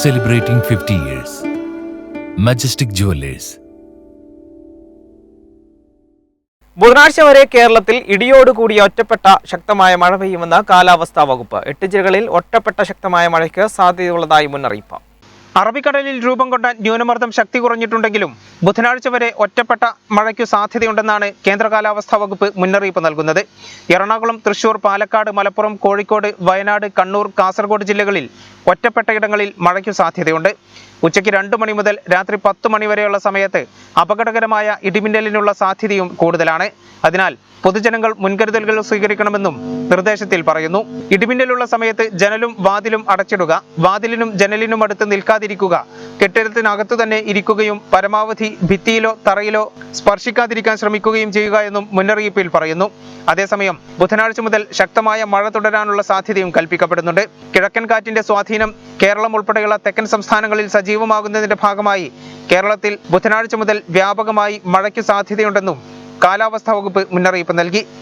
celebrating 50 years. Majestic Jewelers. ബുധനാഴ്ച വരെ കേരളത്തിൽ ഇടിയോടുകൂടിയ ഒറ്റപ്പെട്ട ശക്തമായ മഴ പെയ്യുമെന്ന് കാലാവസ്ഥാ വകുപ്പ് എട്ട് ജില്ലകളിൽ ഒറ്റപ്പെട്ട ശക്തമായ മഴയ്ക്ക് സാധ്യതയുള്ളതായി മുന്നറിയിപ്പ് അറബിക്കടലിൽ രൂപം കൊണ്ട ന്യൂനമർദ്ദം ശക്തി കുറഞ്ഞിട്ടുണ്ടെങ്കിലും ബുധനാഴ്ച വരെ ഒറ്റപ്പെട്ട മഴയ്ക്കു സാധ്യതയുണ്ടെന്നാണ് കേന്ദ്ര കാലാവസ്ഥാ വകുപ്പ് മുന്നറിയിപ്പ് നൽകുന്നത്. എറണാകുളം തൃശൂർ പാലക്കാട് മലപ്പുറം കോഴിക്കോട് വയനാട് കണ്ണൂർ കാസർഗോഡ് ജില്ലകളിൽ ഒറ്റപ്പെട്ട ഇടങ്ങളിൽ മഴയ്ക്കു സാധ്യതയുണ്ട്. ഉച്ചയ്ക്ക് രണ്ട് മണി മുതൽ രാത്രി പത്ത് മണി വരെയുള്ള സമയത്ത് അപകടകരമായ ഇടിമിന്നലിനുള്ള സാധ്യതയും കൂടുതലാണ്. അതിനാൽ പൊതുജനങ്ങൾ മുൻകരുതലുകൾ സ്വീകരിക്കണമെന്നും നിർദ്ദേശത്തിൽ പറയുന്നു. ഇടിമിന്നലുള്ള സമയത്ത് ജനലും വാതിലും അടച്ചിടുക വാതിലിനും ജനലിനും അടുത്ത് നിൽക്കാതിരിക്കുക കെട്ടിടത്തിനകത്തു തന്നെ ഇരിക്കുകയും പരമാവധി ഭിത്തിയിലോ തറയിലോ സ്പർശിക്കാതിരിക്കാൻ ശ്രമിക്കുകയും ചെയ്യുക എന്നും മുന്നറിയിപ്പിൽ പറയുന്നു. അതേസമയം ബുധനാഴ്ച മുതൽ ശക്തമായ മഴ തുടരാനുള്ള സാധ്യതയും കൽപ്പിക്കപ്പെടുന്നുണ്ട്. കിഴക്കൻ കാറ്റിന്റെ സ്വാധീനം കേരളം ഉൾപ്പെടെയുള്ള തെക്കൻ സംസ്ഥാനങ്ങളിൽ സജീവമാകുന്നതിന്റെ ഭാഗമായി കേരളത്തിൽ ബുധനാഴ്ച മുതൽ വ്യാപകമായി മഴയ്ക്ക് സാധ്യതയുണ്ടെന്നും കാലാവസ്ഥാ വകുപ്പ് മുന്നറിയിപ്പ് നൽകി.